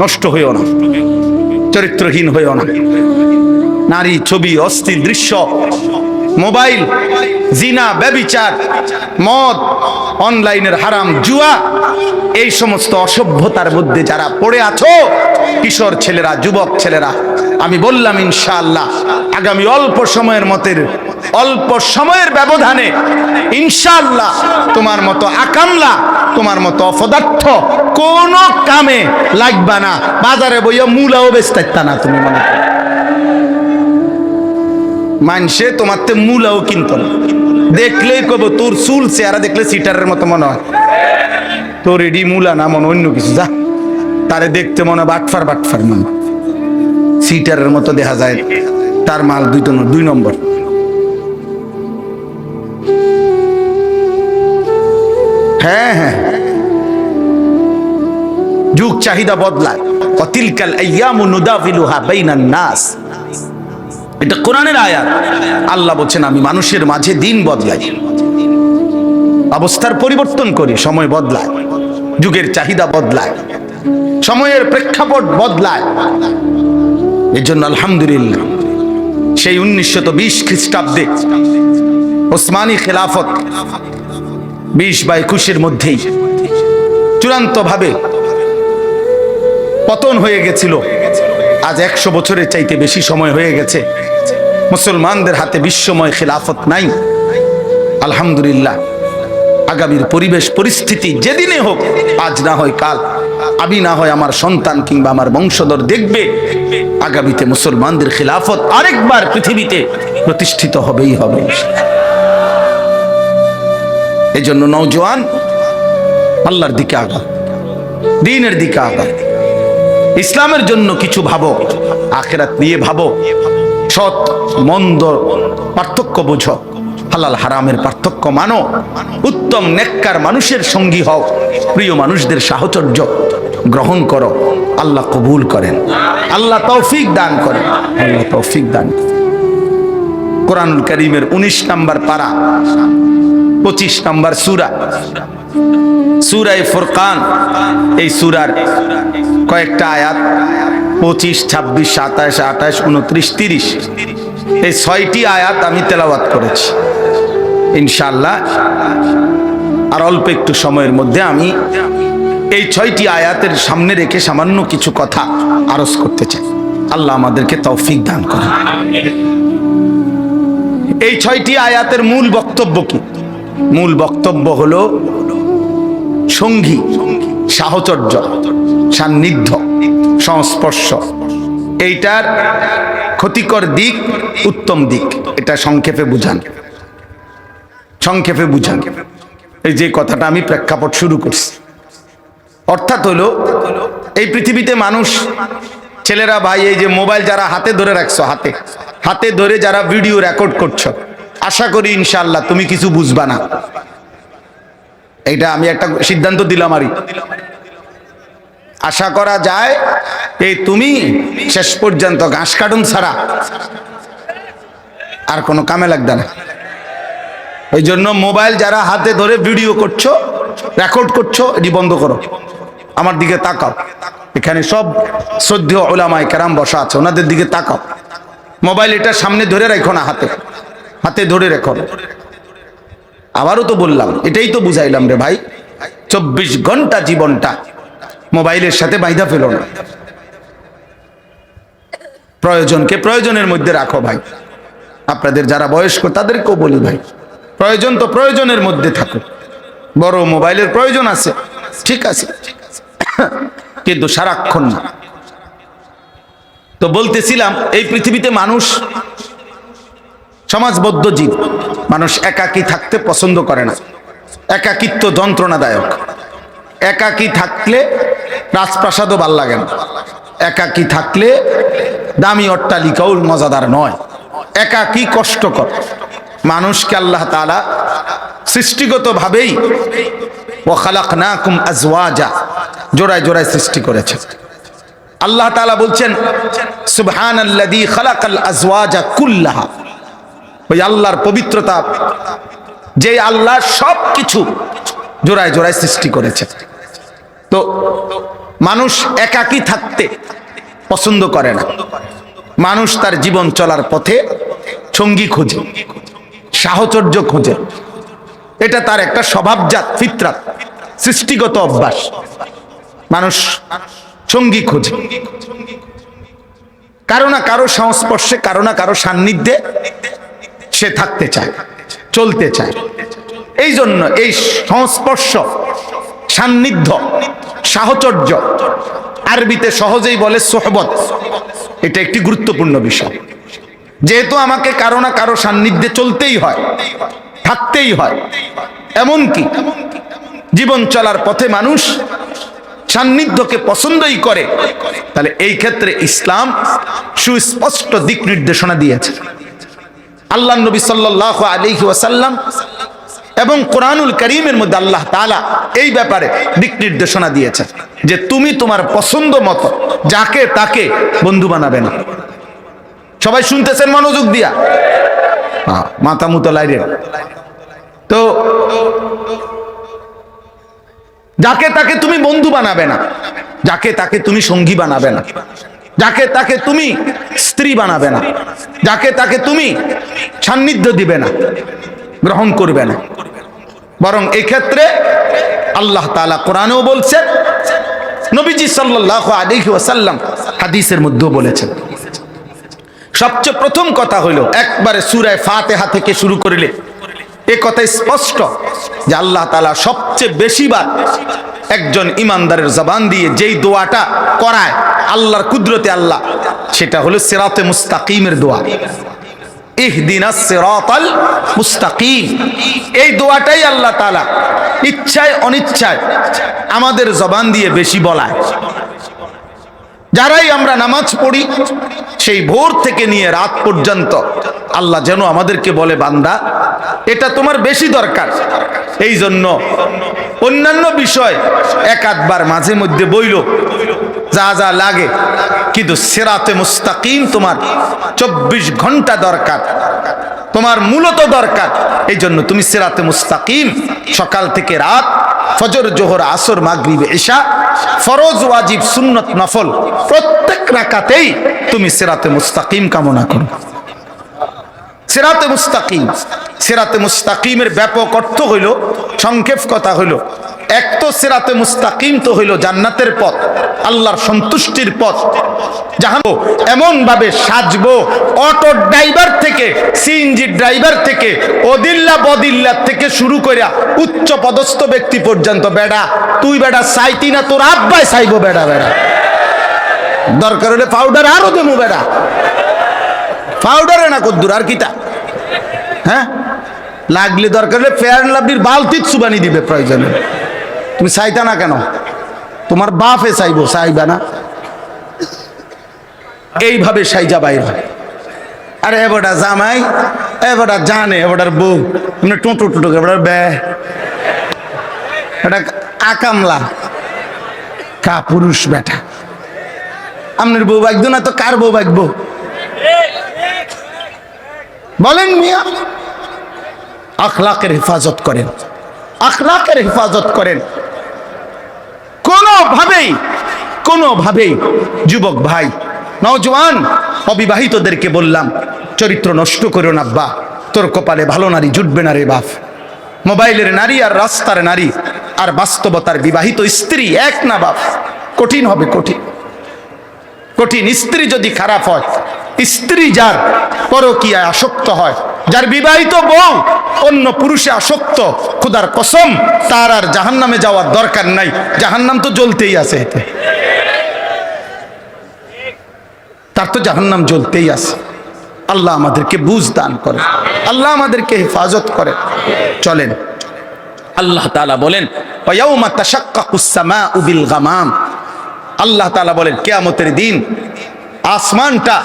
নষ্ট হইও না, চরিত্রহীন হইও না। নারী ছবি অস্থির দৃশ্য, মোবাইল, জিনা, ব্যবিচার, মদ, অনলাইনের হারাম জুয়া, এই সমস্ত অসভ্যতার মধ্যে যারা পড়ে আছো, কিশোর ছেলেরা, যুবক ছেলেরা আমি বললাম, ইনশাআল্লাহ, আগামী অল্প সময়ের মতের, অল্প সময়ের ব্যবধানে, ইনশাআল্লাহ, তোমার মতো আকামলা, তোমার মতো অপদার্থ কোন কামে লাগবা না। বাজারে বইয়া মূলাও বেচতে না তুমি মনে করো। মানসে তোমার তে মূলাও কিনত না। দেখলেই কব, তোর চুল চেহারা দেখলে সিটারের মতো মনে হয়। তোর এডি মূলা না, মনে অন্য কিছু। যা, তারে দেখতে মনে বাটফার বাটফার মনে। সিটারের মতো দেখা যায়। তার মাল দুই দুই নম্বর। হ্যাঁ হ্যাঁ। যুগ চাহিদা বদলায়। অতিলকাল আইয়ামু নুদাফিলুহা বাইনান নাস। এটা কোরআনের আয়াত। আল্লাহ বলছেন, আমি মানুষের মাঝে দিন বদলাই। অবস্থার পরিবর্তন করি, সময় বদলায় যুগের চাহিদা বদলায় সময়ের প্রেক্ষাপট বদলায় এই জন্য আলহামদুলিল্লাহ সেই উনিশশো বিশ খ্রিস্টাব্দে ওসমানী খেলাফত বিশ বা একুশের মধ্যেই চূড়ান্ত ভাবে পতন হয়ে গেছিল। আজ একশো বছরের চাইতে বেশি সময় হয়ে গেছে। মুসলমানদের হাতে বিশ্বময় খেলাফত নাই। আলহামদুলিল্লাহ, আগামীর পরিবেশ, পরিস্থিতি যেদিনে হোক, আজ না হয় কাল। আমি না হয় আমার সন্তান কিংবা আমার বংশধর দেখবে। আগামীতে মুসলমানদের খিলাফত আরেকবার পৃথিবীতে প্রতিষ্ঠিত হবেই হবে। এই জন্য নৌজওয়ান আল্লাহর দিকে আগা, দিনের দিকে আগা। ইসলামের জন্য কিছু ভাবো, আখেরাত নিয়ে ভাবো। সৎ, মন্দ পার্থক্য বুঝো। হালাল, হারামের পার্থক্য মানো। উত্তম, নেককার মানুষের সঙ্গী হও। প্রিয় মানুষদের সাহচর্য গ্রহণ করো। আল্লাহ কবুল করেন। আল্লাহ তৌফিক দান করেন। আল্লাহ তৌফিক দান করেন। কোরআনুল করিমের উনিশ নাম্বার পারা, পঁচিশ নাম্বার সুরা। সুরাই ফুরকান, এই সুরার কয়েকটা আয়াত, পঁচিশ, ছাব্বিশ, সাতাশ, আঠাশ, উনত্রিশ, তিরিশ। এই ছয়টি আয়াত আমি তেলাওয়াত করেছি। ইনশাল্লাহ আর অল্প একটু সময়ের মধ্যে আমি এই ছয়টি আয়াতের সামনে রেখে সামান্য কিছু কথা আরজ করতে চাই। আল্লাহ আমাদেরকে তৌফিক দান করেন। এই ছয়টি আয়াতের মূল বক্তব্য কি? মূল বক্তব্য হলো সঙ্গী, সাহচর্য, সান্নিধ্য, সংস্পর্শ। এইটার ক্ষতিকর দিক, উত্তম দিক, এটা সংক্ষেপে বুঝান। সংক্ষেপে বুঝান। এই যে কথাটা আমি প্রেক্ষাপট শুরু করছি। অর্থাৎ হলো, এই পৃথিবীতে মানুষ, ছেলেরা ভাই, এই যে মোবাইল যারা হাতে ধরে রাখছো, হাতে হাতে ধরে যারা ভিডিও রেকর্ড করছ, আশা করি ইনশাল্লাহ তুমি কিছু বুঝবা না। এটা আমি একটা সিদ্ধান্ত দিলাম আরই আশা করা যায় এই তুমি শেষ পর্যন্ত ঘাস কাটুন ছাড়া আর কোনো কামে লাগবে না। এই জন্য মোবাইল যারা হাতে ধরে ভিডিও করছ, রেকর্ড করছ, এটি বন্ধ করো। আমার দিকে তাকাও। এখানে সব শ্রদ্ধ ওলামায় কেরাম বসা আছে, ওনাদের দিকে তাকাও। মোবাইল এটা সামনে ধরে রাখো না, হাতে। হাতে ধরে রেখো। আবারও তো বললাম, এটাই তো বুঝাইলাম রে ভাই। চব্বিশ ঘণ্টা জীবনটা মোবাইলের সাথে বাইধা ফেলো না। প্রয়োজনকে প্রয়োজনের মধ্যে রাখো ভাই। আপনাদের যারা বয়স্ক, তাদেরকেও বলি ভাই, প্রয়োজন তো প্রয়োজনের মধ্যে থাকো বড় মোবাইলের প্রয়োজন আছে, ঠিক আছে। কিন্তু সারাক্ষণ না। তো বলতেছিলাম, এই পৃথিবীতে মানুষ সমাজবদ্ধ জীব। মানুষ একাকী থাকতে পছন্দ করে না। একাকিত্ব যন্ত্রণাদায়ক। একাকী থাকলে রাজপ্রাসাদও ভালো লাগে না। একাকী থাকলে দামি অট্টালিকাও মজাদার নয়। একাকী কষ্টকর। মানুষকে আল্লাহ তালা সৃষ্টিগতভাবেই ও খালাক না কুম আজওয়াজা জোড়ায় জোড়ায় সৃষ্টি করেছে। আল্লাহ তালা বলছেন সুবহান ওই আল্লাহর পবিত্রতা যে আল্লাহ সব কিছু জোড়ায় জোড়ায় সৃষ্টি করেছে। তো মানুষ একাকী থাকতে পছন্দ করে না। মানুষ তার জীবন চলার পথে সঙ্গী খোঁজে, সাহচর্য খোঁজে। এটা তার একটা স্বভাবজাত ফিতরাত, সৃষ্টিগত অভ্যাস। মানুষ সঙ্গী খোঁজে। কারও না কারও সংস্পর্শে, কারও না কারও সান্নিধ্যে সে থাকতে চায়, চলতে চায়। এই জন্য এই সংস্পর্শ, সান্নিধ্য, সাহচর্য আরবিতে সহজেই বলে সোহবত। এটা একটি গুরুত্বপূর্ণ বিষয়। যেহেতু আমাকে কারও না কারও সান্নিধ্যে চলতেই হয়, থাকতেই হয় এমন কি জীবন চলার পথে মানুষ সান্নিধ্যকে পছন্দই করে, তাহলে এই ক্ষেত্রে ইসলাম সুস্পষ্ট দিক নির্দেশনা দিয়েছে। আল্লাহ নবী সাল্লাহ আলহি ওয়াসাল্লাম এবং কোরআনুল করিমের মধ্যে আল্লাহ তালা এই ব্যাপারে দিক নির্দেশনা দিয়েছে যে তুমি তোমার পছন্দ মতো যাকে তাকে বন্ধু বানাবে না। সবাই শুনতেছেন মনোযোগ দিয়া? মাথা মুতো লাইরে তো যাকে তাকে তুমি বন্ধু বানাবে না, যাকে তাকে তুমি সঙ্গী বানাবে না, যাকে তাকে তুমি স্ত্রী বানাবে না, যাকে তাকে তুমি সান্নিধ্য দিবে না, গ্রহণ করবে না। বরং এক্ষেত্রে আল্লাহ তালা কোরআনেও বলছেন, নবীজি সাল্লাহ আলিহি ওয়াসাল্লাম হাদিসের মধ্যেও বলেছেন। সবচেয়ে প্রথম কথা হইল একবারে সুরায় ফাতেহা থেকে শুরু করিলে এ কথা স্পষ্ট যে আল্লাহ তালা সবচেয়ে বেশিবার একজন ইমানদারের জবান দিয়ে যেই দোয়াটা করায়, আল্লাহর কুদরতে আল্লাহ, সেটা হলো সেরাতে মুস্তাকিমের দোয়া। মুস্তাকিম। এই দোয়াটাই আল্লাহ তাআলা ইচ্ছায় অনিচ্ছায় আমাদের জবান দিয়ে বেশি বলায়। যারাই আমরা নামাজ পড়ি, সেই ভোর থেকে নিয়ে রাত পর্যন্ত আল্লাহ যেন আমাদেরকে বলে, বান্দা এটা তোমার বেশি দরকার। এই জন্য অন্যান্য বিষয় এক আধবার মাঝে মধ্যে বইল, যা যা লাগে। কিন্তু সেরাতে মুস্তাকিম তোমার চব্বিশ ঘণ্টা দরকার। তোমার মূলত দরকার। এই জন্য তুমি সেরাতে মুস্তাকিম সকাল থেকে রাত, ফজর, জোহর, আসর, মাগরিব, এশা, ফরজ, ওয়াজিব, সুন্নত, নফল প্রত্যেক রাকাতেই তুমি সেরাতে মুস্তাকিম কামনা করো। সেরাতে মুস্তাকিম সেরাতে মুস্তাকিমের ব্যাপক অর্থ হইল, সংক্ষেপ কথা হইল। এক তো সেরাতে মুস্তাকিম তো হইল জান্নাতের পথ, আল্লাহর সন্তুষ্টির পথ। যাহান এমন ভাবে সাজবো, অটো ড্রাইভার থেকে সিএনজি ড্রাইভার থেকে, অদিল্লা বদিল্লা থেকে শুরু করিয়া উচ্চ পদস্থ ব্যক্তি পর্যন্ত বেড়া। তুই বেড়া চাইতি না, তোর আব্বাই চাইব বেড়া বেড়া। দরকার হলে পাউডার আরও দেবো বেড়া। পাউডারে না কদ্দুর, আর কিটা হ্যাঁ? লাগলে দরকার হলে ফেয়ার অ্যান্ড লাভলির বালতিত সুবানি দিবে প্রয়োজনে। তুমি চাইতা না কেন? তোমার বাপে চাইব, চাইবা না। এইভাবে সাইজা বাইর হয়। আরে এবারটা জামাই এবারটা জানে এবারটার বউ। মানে টোটো টোটো এবার বে এটা আকামলা। কা পুরুষ বেটা। আপনার বউ বাগতো না তো কার বউ বাগবো? বলেন মিয়া। আখলাকের হেফাজত করেন। আখলাকের হেফাজত করেন। কোনোভাবেই কোনোভাবেই, যুবক ভাই নওজওয়ান অবিবাহিতদেরকে বললাম, চরিত্র নষ্ট করো না বা তোর কপালে ভালো নারী জুটবে না রে বাপ। মোবাইলের নারী আর রাস্তার নারী আর বাস্তবতার বিবাহিত স্ত্রী এক না বাপ, কঠিন হবে কঠিন। কঠিন স্ত্রী যদি খারাপ হয় স্ত্রী যার পরকীয়ায় আসক্ত হয়, যার বিবাহিত বউ অন্য পুরুষে আসক্ত, খুদার কসম, তার আর জাহান্নামে যাওয়ার দরকার নাই। জাহান্নাম তো জ্বলতেই আছে তার তো জাহান্নাম জ্বলতেই আছে। আল্লাহ আমাদেরকে বুঝ দান করে। আল্লাহ আমাদেরকে হেফাজত করে। চলেন। আল্লাহ তাআলা বলেন আল্লাহ তাআলা বলেন, কেয়ামতের দিন আসমানটা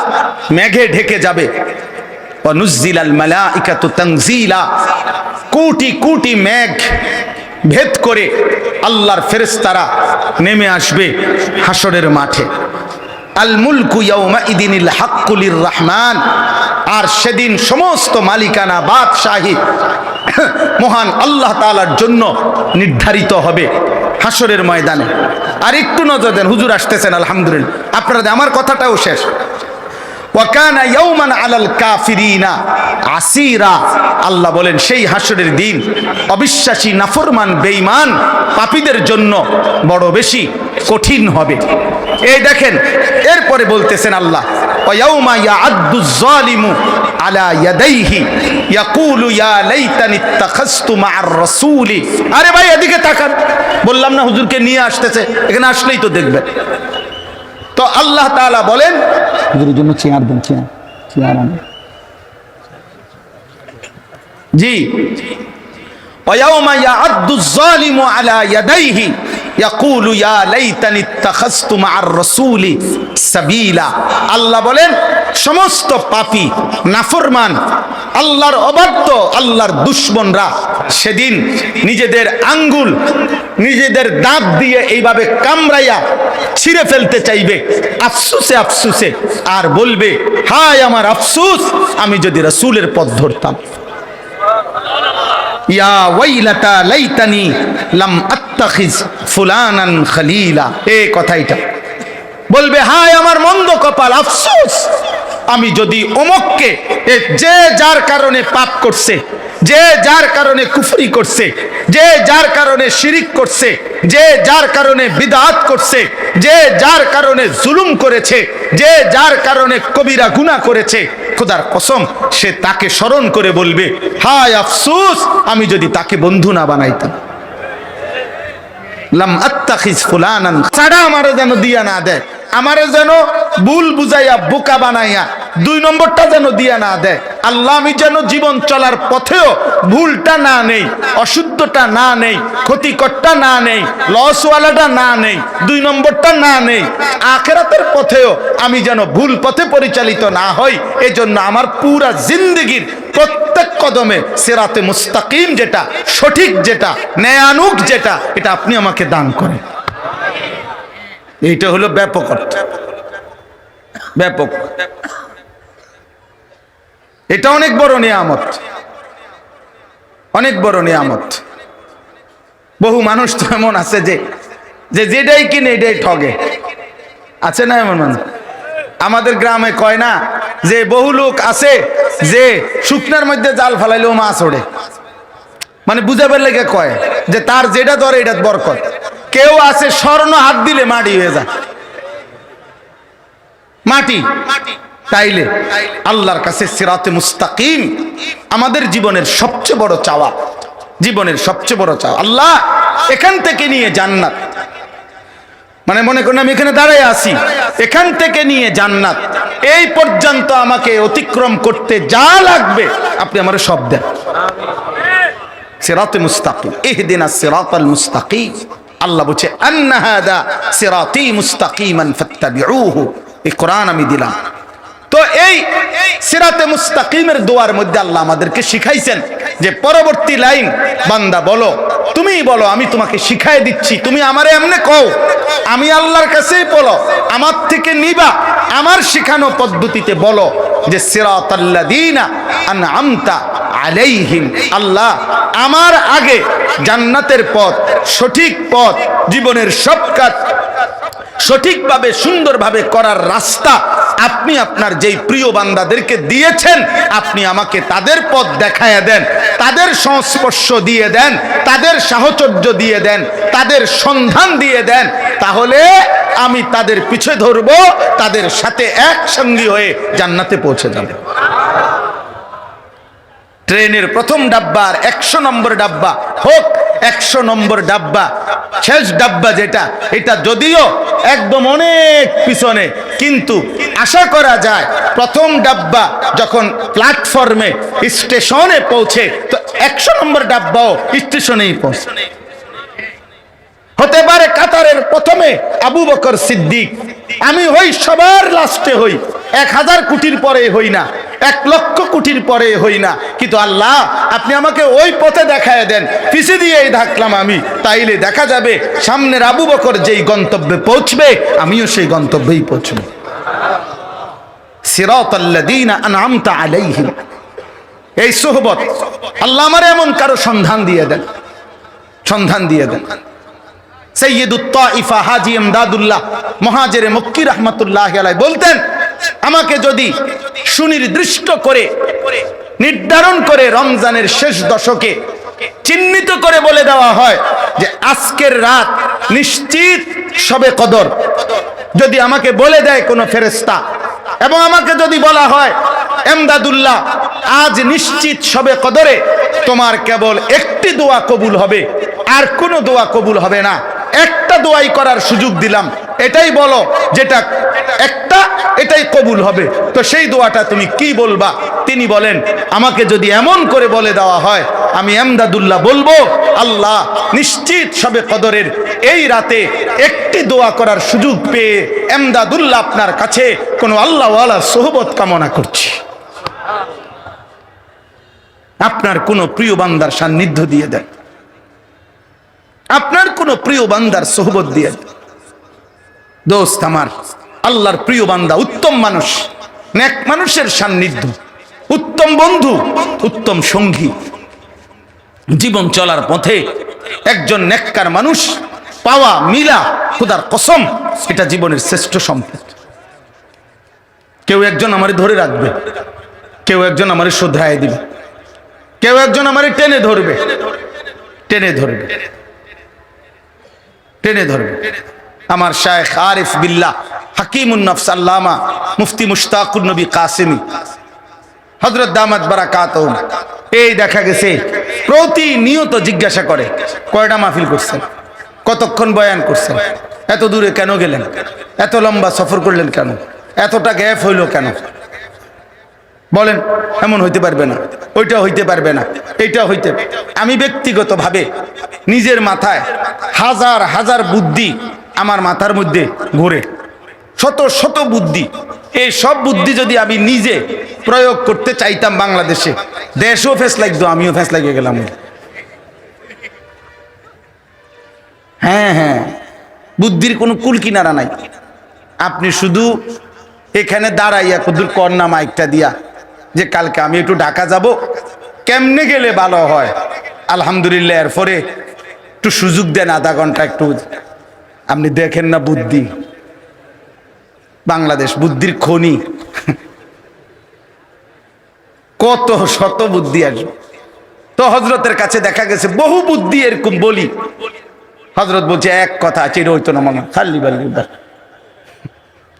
মেঘে ঢেকে যাবে। কোটি কোটি মেঘ ভেদ করে আল্লাহর ফেরেশতারা নেমে আসবে হাসরের মাঠে। রহমান আর সেদিন সমস্ত মালিকানা বাদশাহী মহান আল্লাহ তাআলার জন্য নির্ধারিত হবে। হাসরের ময়দানে। আর একটু নজর দেন, হুজুর আসতেছেন, আলহামদুলিল্লাহ। আপনারা আমার কথাটাও শেষ। ওয়াকানা ইয়াউমান আলাল কাফিরিনা, আসিরা। আল্লাহ বলেন, সেই হাসরের দিন অবিশ্বাসী, নাফরমান, বেঈমান পাপীদের জন্য বড় বেশি কঠিন হবে। এই দেখেন, এরপরে বলতেছেন আল্লাহ ওয়াউমা ইয়াআদ্দু যালিমু আলা ইয়াদাইহি ইয়াকুলু ইয়া লাইতানি ইত্তাখাযতু মা'আর রাসূলি আরে ভাই এদিকে তাকান বললাম না হুজুরকে নিয়ে আসতেছে এখানে আসলেই তো দেখবেন তো আল্লাহ তাআলা বলেন হুজুরের জন্য চেয়ার দেন চেয়ার চেয়ার আনেন জি ويوم يعض الظالم على يديه يقول يا ليتني اتخذت مع الرسول سبيلا আল্লাহ বলেন সমস্ত পাপী, নাফরমান, আল্লাহর অবাধ্য, আল্লাহর দুশ্মনরা সেদিন নিজেদের আঙ্গুল, নিজেদের দাঁত দিয়ে এইভাবে কামড়াইয়া ছিঁড়ে ফেলতে চাইবে। আফসুসে আফসুসে। আর বলবে, হায় আমার আফসুস, আমি যদি রসুলের পথ ধরতাম। ইয়া লাইতানি লাম এ বলবে, হায় আমার মন্দ কপাল, আফসোস! আমি যদি অমককে যে যার কারণে পাপ করছে, যে যার কারণে কুফরি করছে, যে যার কারণে শিরিক করছে, যে যার কারণে বিদাত করছে, যে যার কারণে জুলুম করেছে, যে যার কারণে কবিরা গুনাহ করেছে, খোদার কসম, সে তাকে স্মরণ করে বলবে, হায় আফসুস, আমি যদি তাকে বন্ধু না বানাইতাম। লাম আত্তাখিজ ফুলানান, ছাড়া আমারে যেন দিয়া না দেয়। আমারে যেন ভুল বুঝাইয়া, বোকা বানাইয়া দুই নম্বরটা যেন দিয়া না দেয়। আল্লাহ আমি যেন জীবন চলার পথেও ভুলটা না নেই, অশুদ্ধটা না নেই, ক্ষতিকরটা না নেই লসওয়ালাটা না নেই, দুই নম্বরটা না নেই। আখেরাতের পথেও আমি যেন ভুল পথে পরিচালিত না হই, এজন্য আমার পুরা জিন্দগির প্রত্যেক কদমে সেরাতে মুস্তাকিম যেটা, সঠিক যেটা ন্যায়ানুক যেটা, এটা আপনি আমাকে দান করেন। এইটা হলো ব্যাপক অর্থ। ব্যাপক। এটা অনেক বড় নিয়ামত। অনেক বড় নিয়ামত। বহু মানুষ তো এমন আছে যে যে যেটাই কিনে এটাই ঠগে। আছে না এমন মানুষ? আমাদের গ্রামে কয় না, যে বহু লোক আছে যে শুকনার মধ্যে জাল ফেলাইলেও মাছ ওড়ে। মানে বুঝাবার লেগে কয় যে তার যেটা ধরে এটা বরকত। কেউ আছে স্বর্ণ হাত দিলে মাটি হয়ে যায়। মাটি? তাইলে আল্লাহর কাছে সিরাতে মুস্তাকিম আমাদের জীবনের সবচেয়ে বড় চাওয়া। জীবনের সবচেয়ে বড় চাওয়া। আল্লাহ এখান থেকে নিয়ে জান্নাত। মানে মনে করেন আমি এখানে দাঁড়াই আছি। এখান থেকে নিয়ে জান্নাত। এই পর্যন্ত আমাকে অতিক্রম করতে যা লাগবে আপনি আমার সব দেন। সিরাতে মুস্তাকিম। ইহদিনা সিরাতাল মুস্তাকিম। আল্লাহ বলছে, আন্না হাদা সিরাতি মুস্তাকিমান ফাত্তাবিউহু। এই কোরআন আমি দিলাম। তো এই সিরাতে মুস্তাকিমের দোয়ার মধ্যে আল্লাহ আমাদেরকে শিখাইছেন যে, পরবর্তী লাইন, বান্দা বলো তুমি বলো, আমি তোমাকে শিখাই দিচ্ছি। তুমি আমারে এমনে কও, আমি আল্লাহর কাছেই বলো, আমার থেকে নিবা, আমার শিখানো পদ্ধতিতে বলো যে, সিরাতাল্লাযীনা আনআমতা আলাইহিম, আল্লাহ আমার আগে জান্নাতের পথ, সঠিক পথ, জীবনের সব কাজ সঠিকভাবে, সুন্দরভাবে করার রাস্তা আপনি আপনার যেই প্রিয় বান্দাদেরকে দিয়েছেন, আপনি আমাকে তাদের পথ দেখায় দেন, তাদের সংস্পর্শ দিয়ে দেন, তাদের সাহচর্য দিয়ে দেন, তাদের সন্ধান দিয়ে দেন, তাহলে আমি তাদের পিছে ধরব, তাদের সাথে একসঙ্গী হয়ে জান্নাতে পৌঁছে যাব। ট্রেনের প্রথম ডাব্বার একশো নম্বর ডাব্বা। হোক, একশো নম্বর ডাব্বা। শেষ ডাব্বা যেটা, এটা যদিও একদম অনেক পিছনে, কিন্তু আশা করা যায় প্রথম ডাব্বা যখন প্ল্যাটফর্মে স্টেশনে পৌঁছে, তো একশো নম্বর ডাব্বাও স্টেশনেই পৌঁছে। হতে পারে কাতারের প্রথমে আবু বকর সিদ্দিক। আমি হই সবার লাস্টে হই। এক হাজার কোটির পরে হই না। এক লক্ষ কোটির পরে হই না। কিন্তু আল্লাহ, আপনি আমাকে ওই পথে দেখায় দেন। পিছিয়ে দিয়েই থাকলাম আমি। তাইলে দেখা যাবে, সামনের আবু বকর যেই গন্তব্যে পৌঁছবে, আমিও সেই গন্তব্যেই পৌঁছব। সিরাতাল্লাযীনা আনআমতা আলাইহিম। এই সোহবত, আল্লাহ আমার এমন কারও সন্ধান দিয়ে দেন। সন্ধান দিয়ে দেন। সৈয়দুত্তাইফা হাজি এমদাদুল্লাহ মহাজেরে মক্কি রহমতুল্লাহ আলাই বলতেন আমাকে যদি সুনির্দিষ্ট করে, নির্ধারণ করে রমজানের শেষ দশকে চিহ্নিত করে বলে দেওয়া হয় যে আজকের রাত নিশ্চিত সবে কদর। যদি আমাকে বলে দেয় কোনো ফেরেস্তা এবং আমাকে যদি বলা হয়, এমদাদুল্লাহ, আজ নিশ্চিত সবে কদরে তোমার কেবল একটি দোয়া কবুল হবে, আর কোনো দোয়া কবুল হবে না। একটা দোয়াই করার সুযোগ দিলাম। এটাই বলো যেটা একটা, এটাই কবুল হবে। তো সেই দোয়াটা তুমি কি বলবা? তিনি বলেন, আমাকে যদি এমন করে বলে দেওয়া হয়, আমি এমদাদুল্লাহ বলব, আল্লাহ নিশ্চিত সবে কদরের এই রাতে একটি দোয়া করার সুযোগ পেয়ে এমদাদুল্লাহ আপনার কাছে কোনো আল্লাহওয়ালা সোহবত কামনা করছি। আপনার কোন প্রিয় বান্দার সান্নিধ্য দিয়ে দেন। আপনার কোন প্রিয় বান্দার সোহবত দিয়ে দেন। দোস্ত আমার, আল্লাহর প্রিয় বান্দা, উত্তম মানুষ, নেক মানুষের সান্নিধ্য, উত্তম বন্ধু, উত্তম সঙ্গী। জীবন চলার পথে একজন নেককার মানুষ পাওয়া মিলা খুদার কসম, এটা জীবনের শ্রেষ্ঠ সম্পদ। কেউ একজন আমারে ধরে রাখবে, কেউ একজন আমারে শ্রদ্ধায় দিবে, কেউ একজন আমারে টেনে ধরবে টেনে ধরবে টেনে ধরবে। আমার শায়েখ আরিফ বিল্লাহ হাকিমুন নফস আল্লামা মুফতি মুশতাকুর নবী কাসিমি। হজরত দামাত বারাকাত এই দেখা গেছে, প্রতিনিয়ত জিজ্ঞাসা করে, কয়টা মাহফিল করছেন? কতক্ষণ বয়ান করছেন? এত দূরে কেন গেলেন? এত লম্বা সফর করলেন কেন? এতটা গ্যাপ হইল কেন? বলেন, এমন হইতে পারবে না, ওইটা হইতে পারবে না, এইটা হইতে আমি ব্যক্তিগতভাবে নিজের মাথায় হাজার হাজার বুদ্ধি আমার মাথার মধ্যে ঘুরে। শত শত বুদ্ধি। এই সব বুদ্ধি যদি আমি নিজে প্রয়োগ করতে চাইতাম বাংলাদেশে, দেশও ফেস লাগতো, আমিও ফেস লাগিয়ে গেলাম। হ্যাঁ হ্যাঁ বুদ্ধির কোনো কুল কিনারা নাই। আপনি শুধু এখানে দাঁড়াইয়া কুদুর কন্যা মাইকটা দিয়া যে কালকে আমি একটু ঢাকা যাব, কেমনে গেলে ভালো হয়? আলহামদুলিল্লাহ, এরপরে একটু সুযোগ দেন আধা ঘণ্টা একটু। আপনি দেখেন না বুদ্ধি। বাংলাদেশ বুদ্ধির খনি। কত শত বুদ্ধি আসবে। তো হজরতের কাছে দেখা গেছে, বহু বুদ্ধি এরকম বলি। হজরত বলছে, এক কথা এটা হইতো না মনে হয়। খালি বালি বাদ।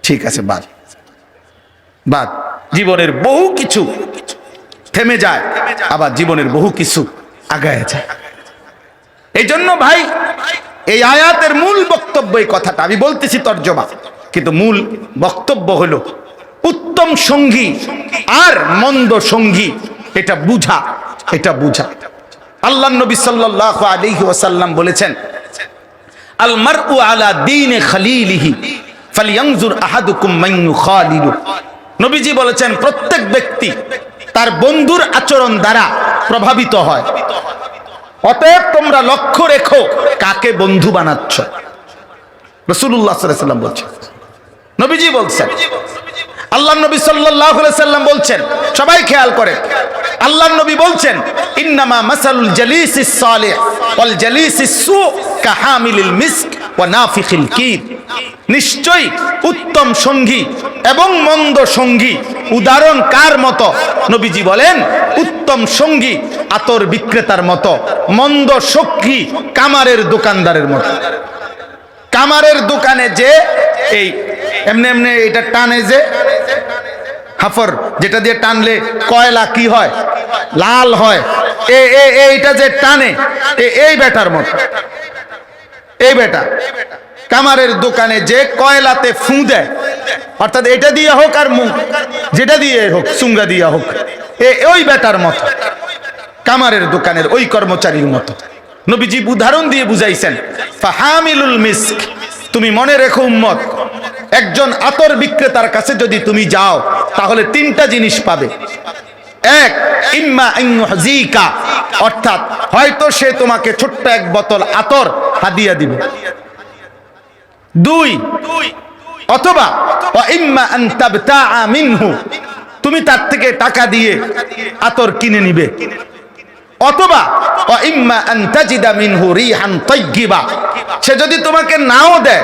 ঠিক আছে, বাদ। বাদ। জীবনের বহু কিছু থেমে যায়, আবার জীবনের বহু কিছু আগায় যায়। এই জন্য ভাই এই আয়াতের মূল বক্তব্য এই কথাটা। আমি বলতেছি তর্জমা। কিন্তু মূল বক্তব্য হলো উত্তম সঙ্গী আর মন্দ সঙ্গী, এটা বুঝা এটা বুঝা। আল্লাহ নবী সাল্লাল্লাহু আলাইহি ওয়াসাল্লাম বলেছেন আল মারউ আলা দীনে খালিলিহি ফালইয়ানজুর আহাদুকুম মান ইউখালিলু। নবীজি বলেছেন, প্রত্যেক ব্যক্তি তার বন্ধুর আচরণ দ্বারা প্রভাবিত হয়। অতএব তোমরা লক্ষ্য রেখো কাকে বন্ধু বানাচ্ছ। রসুল্লাহ সাল্লাম বলছেন। নবীজি বলছেন। আল্লাহ নবী সাল্লাম বলছেন। সবাই খেয়াল করে আল্লাহ নবী বলছেন, ইন্নামা মাসালুল জালিসিস সালিহ ওয়াল জালিসিস সু কাহামিলিল মিস্ক ওয়া নাফিখিল কির। নিশ্চয়ই উত্তম সঙ্গী এবং মন্দ সঙ্গী। উদাহরণ কার মতো? নবীজি বলেন, উত্তম সঙ্গী আতর বিক্রেতার মতো, মন্দ সঙ্গী কামারের দোকানদারের মতো। কামারের দোকানে যে এই এমনি এমনি এটা টানে যে হাফর, যেটা দিয়ে টানলে কয়লা কি হয়? লাল হয়। এ এইটা যে টানে এই বেটার মতো। এই বেটা কামারের দোকানে যে কয়লাতে ফু দেয়, অর্থাৎ এটা দিয়ে হোক আর মুখ, যেটা দিয়ে হোক, সুঙ্গা দিয়ে হোক, এ ওই বেটার মতো। কামারের দোকানের ওই কর্মচারীর মতো। নবীজি উদাহরণ দিয়ে বুঝাইছেন, ফাহামিলুল মিস্ক, তুমি মনে রেখো উম্মত, একজন আতর বিক্রেতার কাছে যদি তুমি যাও, তাহলে তিনটা জিনিস পাবে। এক, ইম্মা অর্থাৎ হয়তো সে তোমাকে ছোট্ট এক বোতল আতর হাদিয়া দিবে। দুই। অথবা ইম্মা আন তাবতাআ মিনহু, তুমি তার থেকে টাকা দিয়ে আতর কিনে নিবে। অথবা ইম্মা আনতাজিদা মিনহু রিহান তাইয়্যিবা, সে যদি তোমাকে নাও দেয়